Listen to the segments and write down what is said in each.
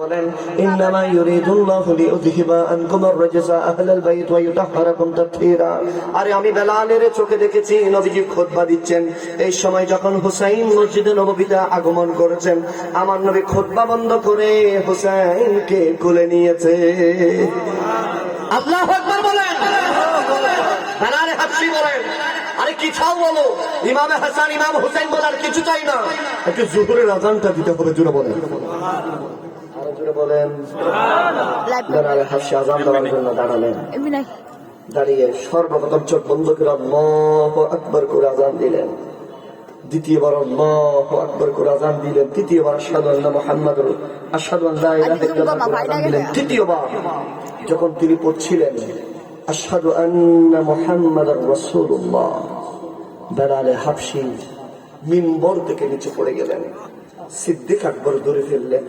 বলেন ইন্নামা ইউরিদুল্লাহু লিইউযহিবা আনকুম আর-রাজসা আহলাল বাইত ওয়া ইউতাহহিরাকুম তাতহীরা আরে আমি বেলালের চোখে দেখেছি নবীজি খুতবা দিচ্ছেন। এই সময় যখন হুসাইন মসজিদে নববীতে আগমন করেছেন আমার নবী খুতবা বন্ধ করে হুসাইনকে কোলে নিয়েছে। আল্লাহু আকবার বলেন। বেলালে বলেন আরে কি চাও বলো ইমামে হাসান ইমাম হুসাইন বলার কিছু চাই না। একটু জোহরের আজানটা দিতে হবে জোরে বলেন। আরও বলেন। দাঁড়ালে হাসি আজান দেওয়ার জন্য দাঁড়ালেন দাঁড়িয়ে সর্বপ্রথম চোখ বন্ধ করে আল্লাহ আকবর করে আজান দিলেন। দ্বিতীয়বার আল্লাহ আকবর করে আজান দিলেন। তৃতীয়বার আশহাদু আন্না মুহাম্মাদ আশহাদু আন লা ইলাহা ইল্লাল্লাহ করে আজান দিলেন। তৃতীয়বার যখন তিনি পড়ছিলেন আন্না রাসূলুল্লাহ বেলালে হাফসি মিনবর থেকে নিচে পড়ে গেলেন। সিদ্দিক আকবর ধরে ফেললেন।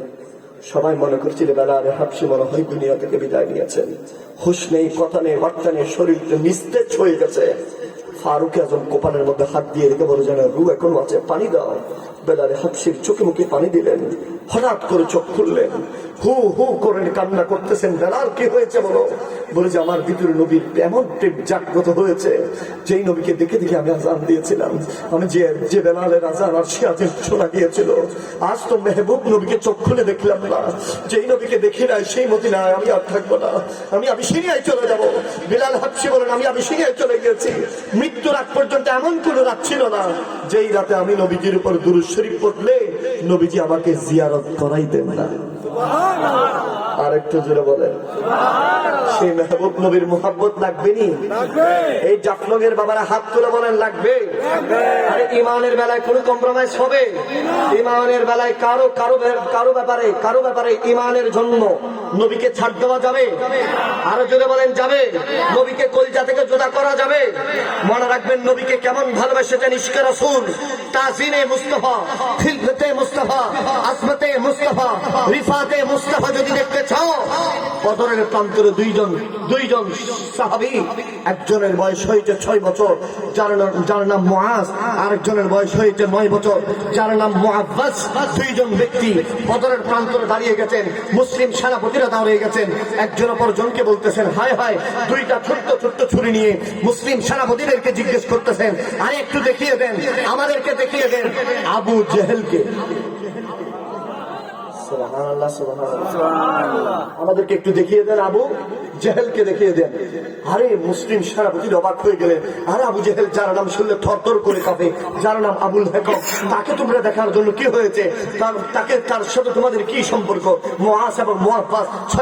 সবাই মনে করছিল আরে হাফসি মনে হয় দুনিয়া থেকে বিদায় নিয়েছেন। হুশ নেই, কথা নেই, বার্তা নেই, শরীরটা নিস্তেজ হয়ে গেছে। ফারুক আজম কোপানের মধ্যে হাত দিয়ে রেখে বলে যেন রু এখনও আছে, পানি দাও। বেলালে হাফসির চোখে মুখে পানি দিলেন। হঠাৎ করে চোখ খুললেন। হু হু করে কান্না করতেছেন। বেলাল, কি হয়েছে বলো? বলে যে, আমার ভিতরে নবীর এমন প্রেম জাগ্রত হয়েছে। যেই নবীকে দেখে দেখে আমি আজান দিয়েছিলাম। আমি যে যে বেলালের আজান আর সে আজান শোনা গিয়েছিল, আজ তো মেহবুব নবীকে চোখ খুলে দেখলাম না। যেই নবীকে দেখি নাই, সেই মতি না আমি আর থাকব না। আমি আমি আবিসিনিয়ায় চলে যাব। বিলাল হাফসি বলেন, আমি আমি আবিসিনিয়ায় চলে গিয়েছি। মৃত্যুর আগ পর্যন্ত এমন কোনো রাত ছিল না যেই রাতে আমি নবীজির উপর দুরুদ শরীফ পড়লে নবীজি আমাকে জিয়ারত করাইতেন না। আর একটু জোরে বলেন। সেই মেহবুব নবীর মোহাব্বত লাগবে নি? এই জাফলংয়ের বাবারা হাত তুলে বলেন লাগবে। আরে ইমানের বেলায় কোনো কম্প্রোমাইজ হবে? ইমানের বেলায় কারও কারও কারও ব্যাপারে কারও ব্যাপারে ইমানের জন্য নবীকে ছাড় দেওয়া যাবে? আরও জোরে বলেন যাবে। নবীকে কলজা থেকে জোদা করা যাবে? মনে রাখবেন নবীকে কেমন ভালোবেসেছেন ইশকে রসুল তাজিনে মুস্তফা খিলফতে মুস্তফা আসমতে মুস্তফা রিফাতে মুস্তফা যদি দেখতে চাও বদরের প্রান্তরে দুইজন দুইজন সাহাবি, একজনের বয়স হয়েছে ছয় বছর, যার নাম যার নাম মুআজ, আরেকজনের বয়স হয়েছে নয় বছর, যার নাম মুআব্বাস দুইজন ব্যক্তি বদরের প্রান্তরে দাঁড়িয়ে গেছেন, মুসলিম সেনাপতিরা দাঁড়িয়ে গেছেন, একজন অপর জনকে বলতেছেন, হায় হায়, দুইটা ছোট্ট ছোট্ট ছুরি নিয়ে মুসলিম সেনাপতিদেরকে জিজ্ঞেস করতেছেন আরে একটু দেখিয়ে দেন, আমাদেরকে দেখিয়ে দেন আবু জেহেলকে। আমাদেরকে একটু দেখিয়ে দেন আবু জেহেলকে দেখিয়ে দেন। আরে মুসলিম সেনাপতি অবাক হয়ে গেলেন। আরে আবু জেহেল যার নাম শুনলে থরথর করে কাঁপে যার নাম আবুল হেকম তাকে তোমরা দেখার জন্য কি হয়েছে? তার তাকে তার সাথে তোমাদের কি সম্পর্ক? মহাস এবং মহাব্বাস